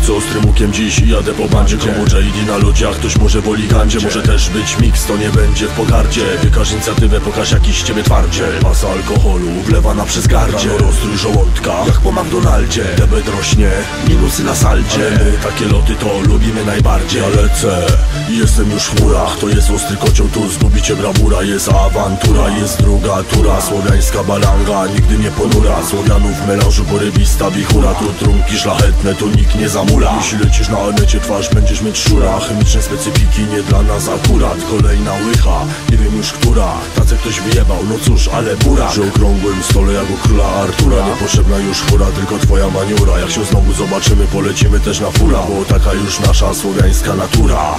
Lecę ostrym łukiem dziś jadę po bandzie. Komu JD na ludziach, ktoś może woli gandzie Może też być mix, to nie będzie w pogardzie. Wykaż inicjatywę, pokaż jakiś ciebie twardzie. Masa alkoholu wlewana przez gardzie. Rozstrój żołądka, jak po McDonaldzie. Debet rośnie, minusy na saldzie. Ale my takie loty to lubimy najbardziej. Ja lecę, jestem już w murach To jest ostry kocioł, tu. Zgubicie brawura Jest awantura, jest druga tura. Słowiańska balanga, nigdy nie ponura. Słowianów melanżu, porybista wichura. Tu trunki szlachetne, tu nikt nie zamula. Jeśli lecisz na Anecie, twarz będziesz mieć szura. Chemiczne specyfiki, nie dla nas akurat. Kolejna łycha, nie wiem już która. Tacę ktoś wyjebał, no cóż, ale bura. Przy okrągłym stole jak u króla Artura. Niepotrzebna już fura, tylko twoja maniura. Jak się znowu zobaczymy, polecimy też na fura Bo taka już nasza słowiańska natura